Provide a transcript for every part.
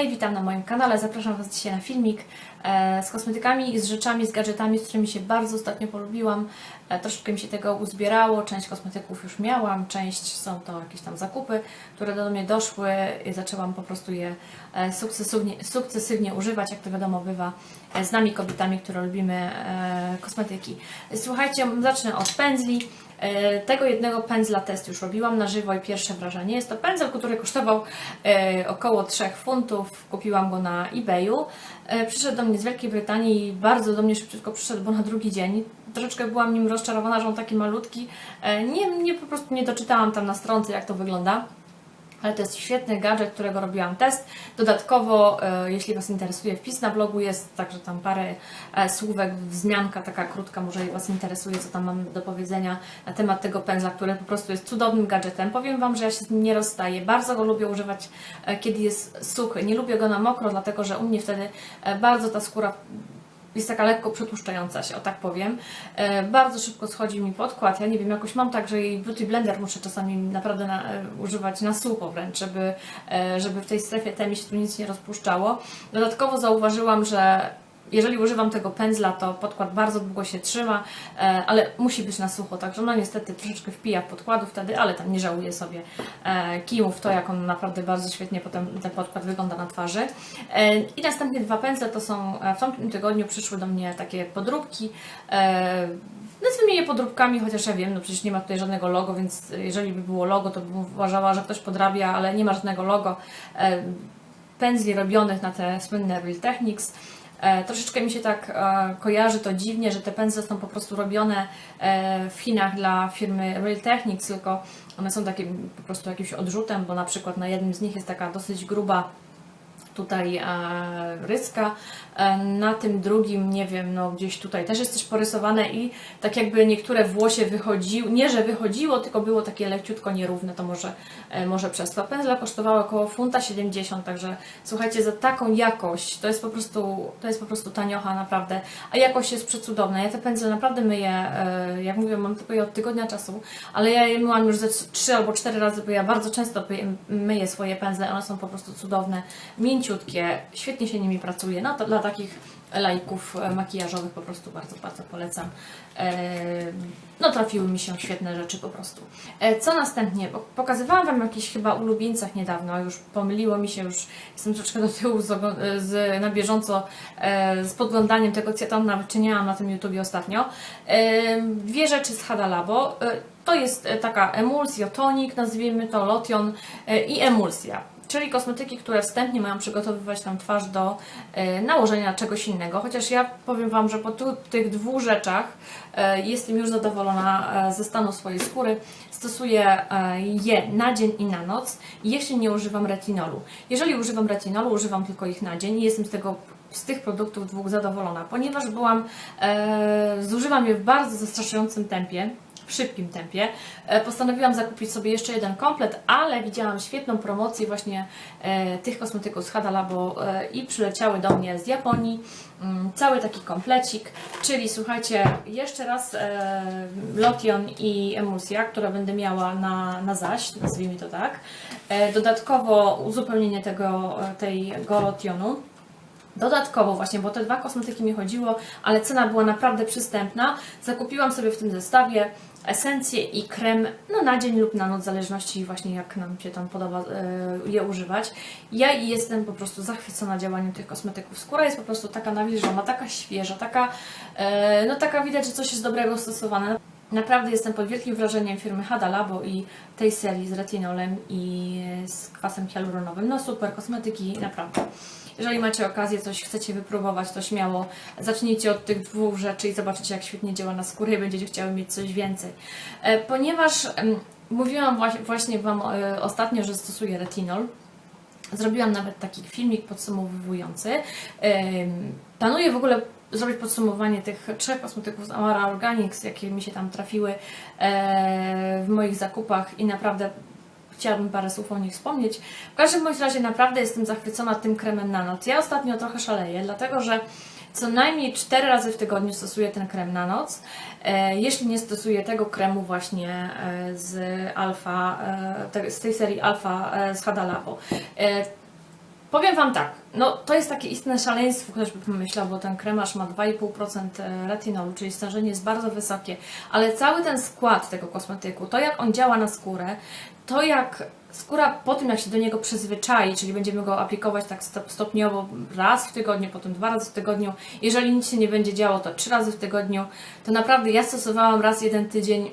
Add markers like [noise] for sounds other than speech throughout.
Hej, witam na moim kanale. Zapraszam Was dzisiaj na filmik e, z kosmetykami z rzeczami, z gadżetami, z którymi się bardzo ostatnio polubiłam. E, troszeczkę mi się tego uzbierało, część kosmetyków już miałam, część są to jakieś tam zakupy, które do mnie doszły i zaczęłam po prostu je e, sukcesywnie, sukcesywnie używać, jak to wiadomo bywa e, z nami kobietami, które lubimy kosmetyki. Słuchajcie, zacznę od pędzli. Tego jednego pędzla test już robiłam na żywo i pierwsze wrażenie. Jest to pędzel, który kosztował około 3 funtów. Kupiłam go na eBayu. Przyszedł do mnie z Wielkiej Brytanii i bardzo do mnie szybciutko przyszedł, bo na drugi dzień. Troszeczkę byłam nim rozczarowana, że on taki malutki. E, Nie, nie po prostu nie doczytałam tam na stronce, jak to wygląda. Ale to jest świetny gadżet, którego robiłam test. Dodatkowo, e, jeśli Was interesuje, wpis na blogu jest, także tam parę e, słówek, wzmianka taka krótka, może Was interesuje, co tam mam do powiedzenia na temat tego pędzla, który po prostu jest cudownym gadżetem. Powiem Wam, że ja się z nim nie rozstaję. Bardzo go lubię używać, kiedy jest suchy. Nie lubię go na mokro, dlatego że u mnie wtedy bardzo ta skóra jest taka lekko przetłuszczająca się, o tak powiem. E, bardzo szybko schodzi mi podkład. Ja nie wiem, jakoś mam tak, że jej beauty blender muszę czasami naprawdę na, e, używać na sucho wręcz, żeby, e, żeby w tej strefie T mi się tu nic nie rozpuszczało. Dodatkowo zauważyłam, że jeżeli używam tego pędzla, to podkład bardzo długo się trzyma, ale musi być na sucho, także no niestety troszeczkę wpija w podkładu wtedy, ale tam nie żałuję sobie kijów to, jak on naprawdę bardzo świetnie potem ten podkład wygląda na twarzy. E, I następnie dwa pędzle to są, e, w tamtym tygodniu przyszły do mnie takie podróbki, e, Nazwijmy je podróbkami, chociaż ja wiem, no przecież nie ma tutaj żadnego logo, więc jeżeli by było logo, to bym uważała, że ktoś podrabia, ale nie ma żadnego logo. Pędzli robionych na te słynne Real Techniques. Troszeczkę mi się tak kojarzy to dziwnie, że te pędzle są po prostu robione w Chinach dla firmy Real Techniques, tylko one są takim po prostu jakimś odrzutem, bo na przykład na jednym z nich jest taka dosyć gruba tutaj e, ryska, e, na tym drugim, nie wiem, no gdzieś tutaj też jest coś porysowane i tak jakby niektóre włosie wychodziły, nie że wychodziło, tylko było takie leciutko nierówne, to może, e, może przez to. Pędzle kosztowały około funta 70, także słuchajcie, za taką jakość, to jest po prostu, to jest po prostu taniocha naprawdę, a jakość jest przecudowna. Ja te pędzle naprawdę myję, jak mówię, mam tylko je od tygodnia czasu, ale ja je myłam już ze 3 albo 4 razy, bo ja bardzo często myję- myję swoje pędzle, one są po prostu cudowne, mięciutkie, świetnie się nimi pracuje. No to dla takich laików e, makijażowych po prostu bardzo, bardzo polecam. E, No trafiły mi się świetne rzeczy po prostu. E, Co następnie? Pokazywałam Wam jakichś chyba ulubieńcach niedawno, już pomyliło mi się, już jestem troszeczkę do tyłu z, z, na bieżąco z podglądaniem tego, co tam nawet czyniłam na tym YouTubie ostatnio. Dwie rzeczy z Hada Labo. E, To jest taka emulsjotonik, nazwijmy to lotion i emulsja czyli kosmetyki, które wstępnie mają przygotowywać nam twarz do e, nałożenia czegoś innego. Chociaż ja powiem Wam, że po tu, tych dwóch rzeczach e, jestem już zadowolona e, ze stanu swojej skóry. Stosuję je na dzień i na noc, jeśli nie używam retinolu. Jeżeli używam retinolu, używam tylko ich na dzień i jestem z tego z tych produktów dwóch zadowolona, ponieważ byłam, e, zużywam je w bardzo zastraszającym tempie, w szybkim tempie. E, Postanowiłam zakupić sobie jeszcze jeden komplet, ale widziałam świetną promocję właśnie e, tych kosmetyków z Hada Labo e, i przyleciały do mnie z Japonii mm, cały taki komplecik, czyli słuchajcie, jeszcze raz lotion i emulsja, które będę miała na, na zaś, nazwijmy to tak. Dodatkowo uzupełnienie tego, tego lotionu. Dodatkowo właśnie, bo te dwa kosmetyki mi chodziło, ale cena była naprawdę przystępna. Zakupiłam sobie w tym zestawie esencję i krem no, na dzień lub na noc, w zależności właśnie jak nam się tam podoba e, je używać. Ja jestem po prostu zachwycona działaniem tych kosmetyków. Skóra jest po prostu taka nawilżona, taka świeża, taka, e, no taka widać, że coś jest dobrego stosowane. Naprawdę jestem pod wielkim wrażeniem firmy Hada Labo i tej serii z retinolem i z kwasem hialuronowym. No super, kosmetyki naprawdę. Jeżeli macie okazję, coś chcecie wypróbować, to śmiało zacznijcie od tych dwóch rzeczy i zobaczycie, jak świetnie działa na skórę i będziecie chciały mieć coś więcej. E, Ponieważ mówiłam właśnie, Wam e, ostatnio, że stosuję retinol, Zrobiłam nawet taki filmik podsumowujący. Planuję w ogóle zrobić podsumowanie tych trzech kosmetyków z Amara Organics, jakie mi się tam trafiły e, w moich zakupach i naprawdę chciałabym parę słów o nich wspomnieć. W każdym bądź razie naprawdę jestem zachwycona tym kremem na noc. Ja ostatnio trochę szaleję, dlatego że co najmniej 4 razy w tygodniu stosuję ten krem na noc. E, jeśli nie stosuję tego kremu właśnie e, z alfa, e, z tej serii alfa z Hada Labo. E, Powiem Wam tak, no to jest takie istne szaleństwo, ktoś by pomyślał, bo ten kremaż ma 2,5% retinolu, czyli stężenie jest bardzo wysokie, ale cały ten skład tego kosmetyku, to jak on działa na skórę, to jak skóra po tym, jak się do niego przyzwyczai, czyli będziemy go aplikować tak stop- stopniowo raz w tygodniu, potem dwa razy w tygodniu, jeżeli nic się nie będzie działo, to trzy razy w tygodniu, to naprawdę ja stosowałam raz jeden tydzień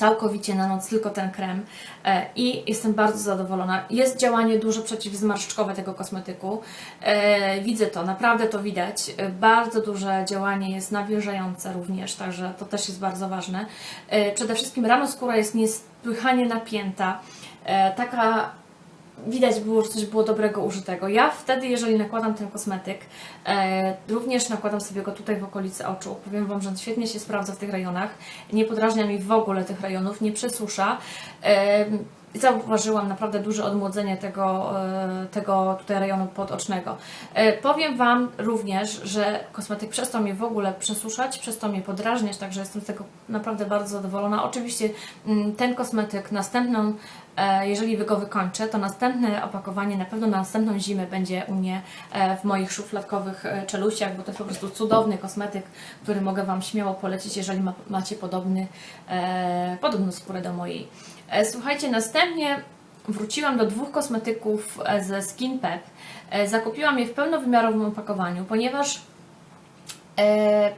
całkowicie na noc tylko ten krem e, i jestem bardzo zadowolona. Jest działanie dużo przeciwzmarszczkowe tego kosmetyku. E, widzę to, naprawdę to widać. E, bardzo duże działanie jest nawilżające również, także to też jest bardzo ważne. Przede wszystkim rano skóra jest niesłychanie napięta. Taka widać było, że coś było dobrego użytego. Ja wtedy, jeżeli nakładam ten kosmetyk, e, również nakładam sobie go tutaj w okolicy oczu. Powiem Wam, że świetnie się sprawdza w tych rejonach. Nie podrażnia mi w ogóle tych rejonów, nie przesusza. E, Zauważyłam naprawdę duże odmłodzenie tego, e, tego tutaj rejonu podocznego. E, Powiem Wam również, że kosmetyk przestał mnie w ogóle przesuszać, przestał mnie podrażniać, także jestem z tego naprawdę bardzo zadowolona. Oczywiście mm, ten kosmetyk następną, e, jeżeli wy go wykończę, to następne opakowanie na pewno na następną zimę będzie u mnie w moich szufladkowych czeluściach, bo to jest po prostu cudowny kosmetyk, który mogę Wam śmiało polecić, jeżeli ma, macie podobny, podobną skórę do mojej. E, Słuchajcie, następnie wróciłam do dwóch kosmetyków e, ze Skin Pep. E, Zakupiłam je w pełnowymiarowym opakowaniu, ponieważ e,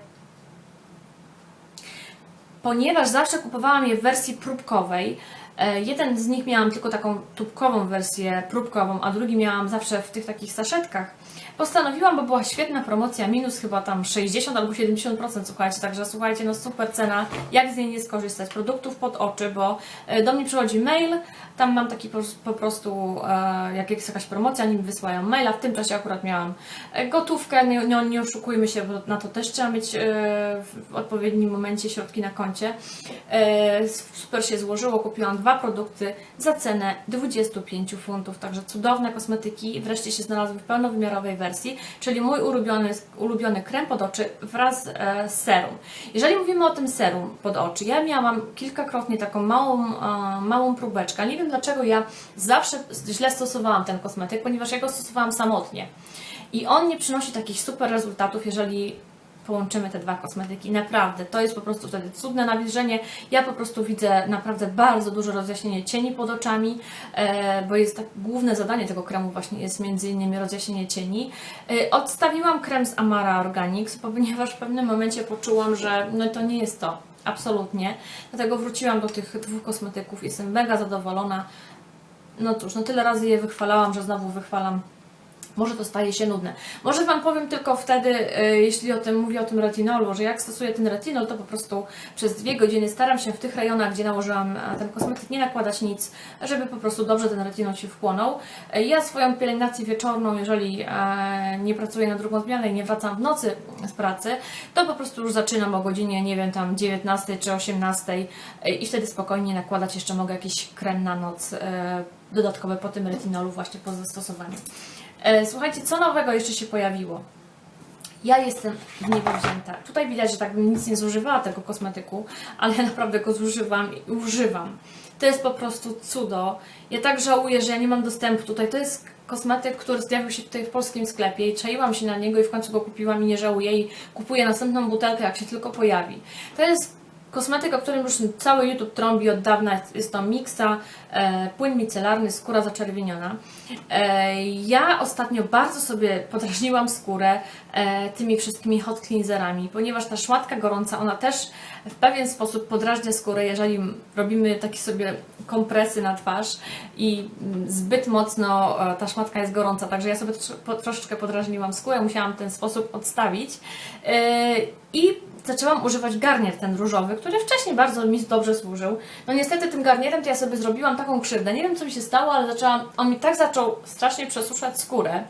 ponieważ zawsze kupowałam je w wersji próbkowej. E, Jeden z nich miałam tylko taką tubkową wersję próbkową, a drugi miałam zawsze w tych takich saszetkach. Postanowiłam, bo była świetna promocja, minus chyba tam 60 albo 70%, słuchajcie, także słuchajcie, no super cena, jak z niej nie skorzystać, produktów pod oczy, bo e, do mnie przychodzi mail, tam mam taki po, prostu, e, jak jest jakaś promocja, nim wysyłają maila, w tym czasie akurat miałam gotówkę, nie, nie, nie oszukujmy się, bo na to też trzeba mieć w odpowiednim momencie środki na koncie. Super się złożyło, kupiłam dwa produkty za cenę 25 funtów, także cudowne kosmetyki wreszcie się znalazły w pełnowymiarowej wersji, czyli mój ulubiony, ulubiony krem pod oczy wraz e, z serum. Jeżeli mówimy o tym serum pod oczy, ja miałam kilkakrotnie taką małą, e, małą próbeczkę. Nie wiem dlaczego ja zawsze źle stosowałam ten kosmetyk, ponieważ ja go stosowałam samotnie. I on nie przynosi takich super rezultatów, jeżeli połączymy te dwa kosmetyki. Naprawdę, to jest po prostu wtedy cudne nawilżenie. Ja po prostu widzę naprawdę bardzo duże rozjaśnienie cieni pod oczami, e, bo jest tak, główne zadanie tego kremu właśnie jest między innymi rozjaśnienie cieni. E, odstawiłam krem z Amara Organics, ponieważ w pewnym momencie poczułam, że no to nie jest to. Absolutnie. Dlatego wróciłam do tych dwóch kosmetyków. Jestem mega zadowolona. No cóż, no tyle razy je wychwalałam, że znowu wychwalam może to staje się nudne. Może Wam powiem tylko wtedy, y, jeśli o tym mówię o tym retinolu, że jak stosuję ten retinol, to po prostu przez dwie godziny staram się w tych rejonach, gdzie nałożyłam e, ten kosmetyk, nie nakładać nic, żeby po prostu dobrze ten retinol się wchłonął. E, Ja swoją pielęgnację wieczorną, jeżeli e, nie pracuję na drugą zmianę i nie wracam w nocy z pracy, to po prostu już zaczynam o godzinie, nie wiem, tam 19 czy 18 e, i wtedy spokojnie nakładać jeszcze mogę jakiś krem na noc e, dodatkowy po tym retinolu właśnie po zastosowaniu. E, Słuchajcie, co nowego jeszcze się pojawiło? Ja jestem w niebo wzięta. Tutaj widać, że tak bym nic nie zużywała tego kosmetyku, ale [laughs] naprawdę go zużywam i używam. To jest po prostu cudo. Ja tak żałuję, że ja nie mam dostępu tutaj. To jest kosmetyk, który zjawił się tutaj w polskim sklepie i czaiłam się na niego i w końcu go kupiłam i nie żałuję i kupuję następną butelkę, jak się tylko pojawi. To jest Kosmetyk, o którym już cały YouTube trąbi od dawna, jest to Mixa, e, płyn micelarny, skóra zaczerwieniona. E, ja ostatnio bardzo sobie podrażniłam skórę e, tymi wszystkimi hot cleanserami, ponieważ ta szmatka gorąca, ona też w pewien sposób podrażnia skórę, jeżeli robimy takie sobie kompresy na twarz i zbyt mocno e, ta szmatka jest gorąca, także ja sobie troszeczkę podrażniłam skórę, musiałam ten sposób odstawić e, i zaczęłam używać garnier ten różowy, który wcześniej bardzo mi dobrze służył. No niestety tym garnierem to ja sobie zrobiłam taką krzywdę. Nie wiem co mi się stało, ale zaczęłam, on mi tak zaczął strasznie przesuszać skórę.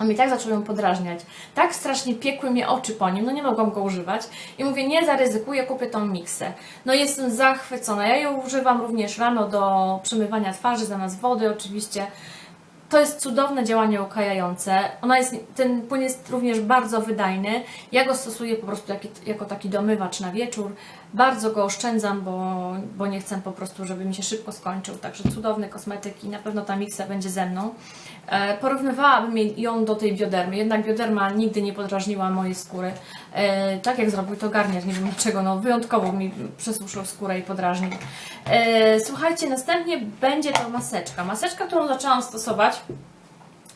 On mi tak zaczął ją podrażniać. Tak strasznie piekły mnie oczy po nim, no nie mogłam go używać. I mówię, nie zaryzykuję, kupię tą miksę. No jestem zachwycona. Ja ją używam również rano do przemywania twarzy, zamiast wody oczywiście. To jest cudowne działanie ukajające. Ona jest, ten płyn jest również bardzo wydajny. Ja go stosuję po prostu jako, jako taki domywacz na wieczór. Bardzo go oszczędzam, bo, bo nie chcę po prostu, żeby mi się szybko skończył. Także cudowny kosmetyk i na pewno ta miksa będzie ze mną. E, porównywałabym ją do tej biodermy, jednak bioderma nigdy nie podrażniła mojej skóry. E, tak jak zrobił to garnier, nie wiem dlaczego, no wyjątkowo mi przesuszył skórę i podrażnił. E, słuchajcie, następnie będzie to maseczka. Maseczka, którą zaczęłam stosować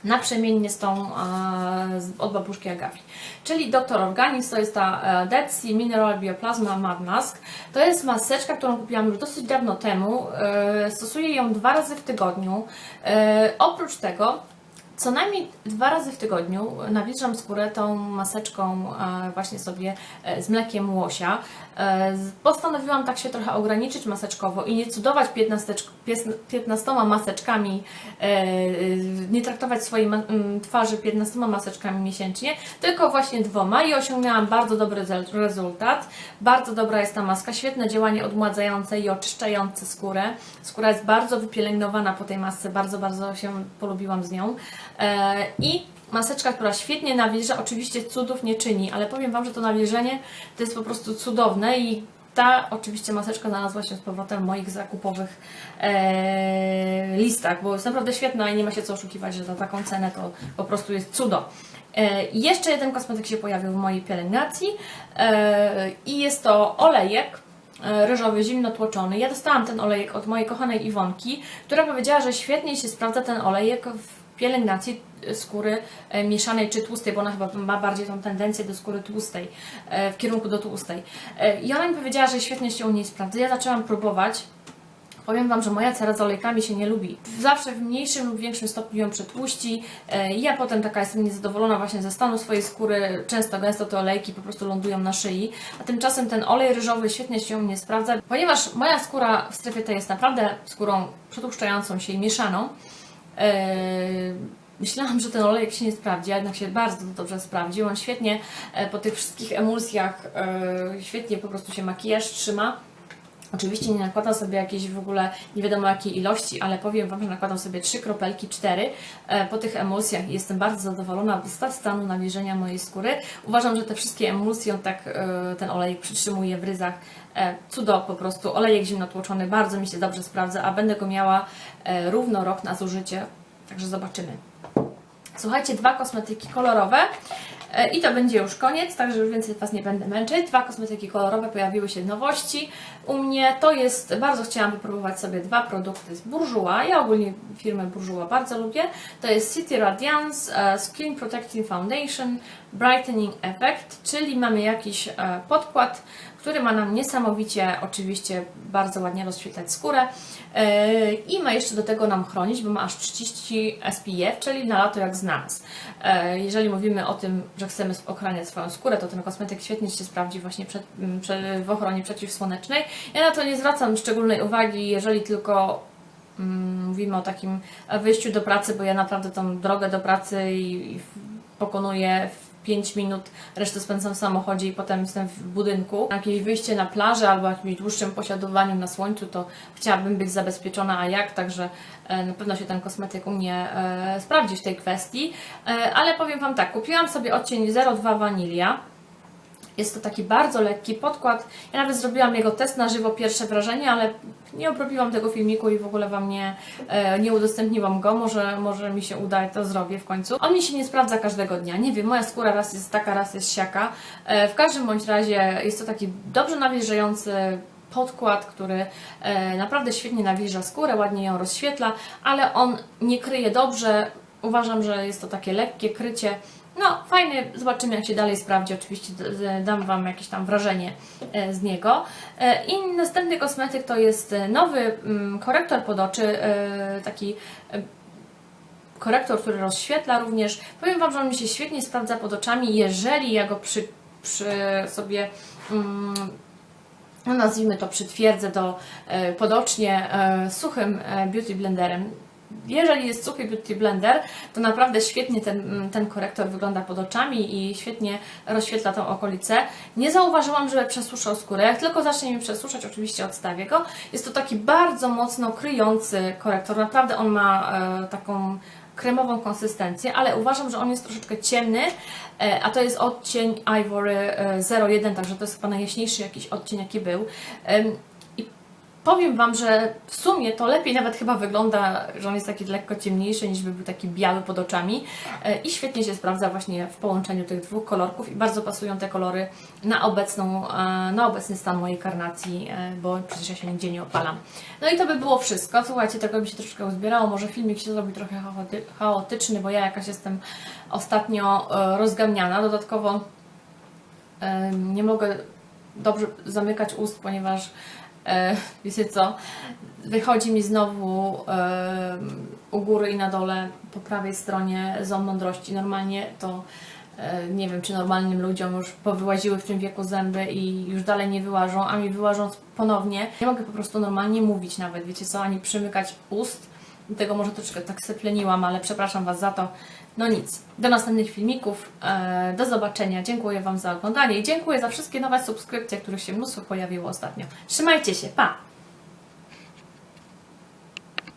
naprzemiennie z tą e, od babuszki Agafi. Czyli Dr. Organics to jest ta e, Sea Mineral Bioplasma Mud Mask. To jest maseczka, którą kupiłam już dosyć dawno temu. E, stosuję ją dwa razy w tygodniu. Oprócz tego co najmniej dwa razy w tygodniu nawilżam skórę tą maseczką e, właśnie sobie e, z mlekiem łosia. E, Postanowiłam tak się trochę ograniczyć maseczkowo i nie cudować 15, pies- 15 maseczkami, nie traktować swojej twarzy 15 maseczkami miesięcznie, tylko właśnie dwoma i osiągnęłam bardzo dobry rezultat. Bardzo dobra jest ta maska, świetne działanie odmładzające i oczyszczające skórę. Skóra jest bardzo wypielęgnowana po tej masce, bardzo, bardzo się polubiłam z nią. E, I maseczka, która świetnie nawilża, oczywiście cudów nie czyni, ale powiem Wam, że to nawilżenie to jest po prostu cudowne i ta oczywiście maseczka znalazła się z powrotem w moich zakupowych e, listach, bo jest naprawdę świetna i nie ma się co oszukiwać, że za taką cenę to po prostu jest cudo. E, jeszcze jeden kosmetyk się pojawił w mojej pielęgnacji e, i jest to olejek e, ryżowy, zimno tłoczony. Ja dostałam ten olejek od mojej kochanej Iwonki, która powiedziała, że świetnie się sprawdza ten olejek w pielęgnacji e, skóry e, mieszanej czy tłustej, bo ona chyba ma bardziej tą tendencję do skóry tłustej, e, w kierunku do tłustej. I ona mi powiedziała, że świetnie się u niej sprawdza. Ja zaczęłam próbować. Powiem Wam, że moja cera z olejkami się nie lubi. Zawsze w mniejszym lub większym stopniu ją przetłuści. Ja potem taka jestem niezadowolona właśnie ze stanu swojej skóry. Często, gęsto te olejki po prostu lądują na szyi. A tymczasem ten olej ryżowy świetnie się u mnie sprawdza, ponieważ moja skóra w strefie tej jest naprawdę skórą przetłuszczającą się i mieszaną. E, Myślałam, że ten olejek się nie sprawdzi, a jednak się bardzo dobrze sprawdził. On świetnie e, po tych wszystkich emulsjach, e, świetnie po prostu się makijaż trzyma. Oczywiście nie nakładam sobie jakiejś w ogóle nie wiadomo jakiej ilości, ale powiem Wam, że nakładam sobie trzy kropelki, cztery e, po tych emulsjach jestem bardzo zadowolona z stanu nawilżenia mojej skóry. Uważam, że te wszystkie emulsje, on tak e, ten olejek przytrzymuje w ryzach. E, Cudo po prostu, olejek zimnotłoczony bardzo mi się dobrze sprawdza, a będę go miała równo rok na zużycie, także zobaczymy. Słuchajcie, dwa kosmetyki kolorowe i to będzie już koniec, także już więcej Was nie będę męczyć. Dwa kosmetyki kolorowe, pojawiły się nowości u mnie. To jest, bardzo chciałam wypróbować sobie dwa produkty z Bourjois. Ja ogólnie firmę Bourjois bardzo lubię. To jest City Radiance e, Skin Protecting Foundation Brightening Effect, czyli mamy jakiś e, podkład, który ma nam niesamowicie, oczywiście bardzo ładnie rozświetlać skórę e, i ma jeszcze do tego nam chronić, bo ma aż 30 SPF, czyli na lato jak z nas. E, Jeżeli mówimy o tym, że chcemy ochraniać swoją skórę, to ten kosmetyk świetnie się sprawdzi właśnie przed, m, przed, w ochronie przeciwsłonecznej. Ja na to nie zwracam szczególnej uwagi, jeżeli tylko mm, mówimy o takim wyjściu do pracy, bo ja naprawdę tą drogę do pracy i, i pokonuję w 5 minut, resztę spędzam w samochodzie i potem jestem w budynku. Jakieś wyjście na plażę albo jakimś dłuższym posiadowaniu na słońcu, to chciałabym być zabezpieczona, a jak, także e, na pewno się ten kosmetyk u mnie e, sprawdzi w tej kwestii. E, ale powiem Wam tak, kupiłam sobie odcień 02 Vanilla. Jest to taki bardzo lekki podkład. Ja nawet zrobiłam jego test na żywo, pierwsze wrażenie, ale nie obrobiłam tego filmiku i w ogóle Wam nie, e, nie udostępniłam go. Może, może mi się uda to zrobię w końcu. On mi się nie sprawdza każdego dnia. Nie wiem, moja skóra raz jest taka, raz jest siaka. E, w każdym bądź razie jest to taki dobrze nawilżający podkład, który e, naprawdę świetnie nawilża skórę, ładnie ją rozświetla, ale on nie kryje dobrze. Uważam, że jest to takie lekkie krycie. No, fajny, zobaczymy jak się dalej sprawdzi. Oczywiście dam Wam jakieś tam wrażenie e, z niego. E, I następny kosmetyk to jest e, nowy mm, korektor pod oczy, e, taki korektor, który rozświetla również. Powiem Wam, że on mi się świetnie sprawdza pod oczami, jeżeli ja go przy, przy sobie no nazwijmy to przytwierdzę do podocznie suchym beauty blenderem. Jeżeli jest suchy beauty blender, to naprawdę świetnie ten, ten korektor wygląda pod oczami i świetnie rozświetla tą okolicę. Nie zauważyłam, żeby przesuszał skórę. Jak tylko zacznie mi przesuszać, oczywiście odstawię go. Jest to taki bardzo mocno kryjący korektor. Naprawdę on ma e, taką kremową konsystencję, ale uważam, że on jest troszeczkę ciemny, e, a to jest odcień Ivory e, 01, także to jest chyba najjaśniejszy jakiś odcień, jaki był. Powiem Wam, że w sumie to lepiej nawet chyba wygląda, że on jest taki lekko ciemniejszy, niż by był taki biały pod oczami E, i świetnie się sprawdza właśnie w połączeniu tych dwóch kolorków i bardzo pasują te kolory na, obecną, e, na obecny stan mojej karnacji, e, bo przecież ja się nigdzie nie opalam. No i to by było wszystko. Słuchajcie, tego by się troszeczkę uzbierało. Może filmik się zrobi trochę chaoty- chaotyczny, bo ja jakaś jestem ostatnio rozgamniana. Dodatkowo nie mogę dobrze zamykać ust, ponieważ e, wiecie co, wychodzi mi znowu e, u góry i na dole po prawej stronie ząb mądrości. Normalnie to e, nie wiem, czy normalnym ludziom już powyłaziły w tym wieku zęby i już dalej nie wyłażą, a mi wyłażą ponownie. Nie mogę po prostu normalnie mówić nawet, wiecie co, ani przymykać ust. Tego może troszeczkę tak sepleniłam, ale przepraszam Was za to. No nic. Do następnych filmików. E, do zobaczenia. Dziękuję Wam za oglądanie i dziękuję za wszystkie nowe subskrypcje, których się mnóstwo pojawiło ostatnio. Trzymajcie się. Pa!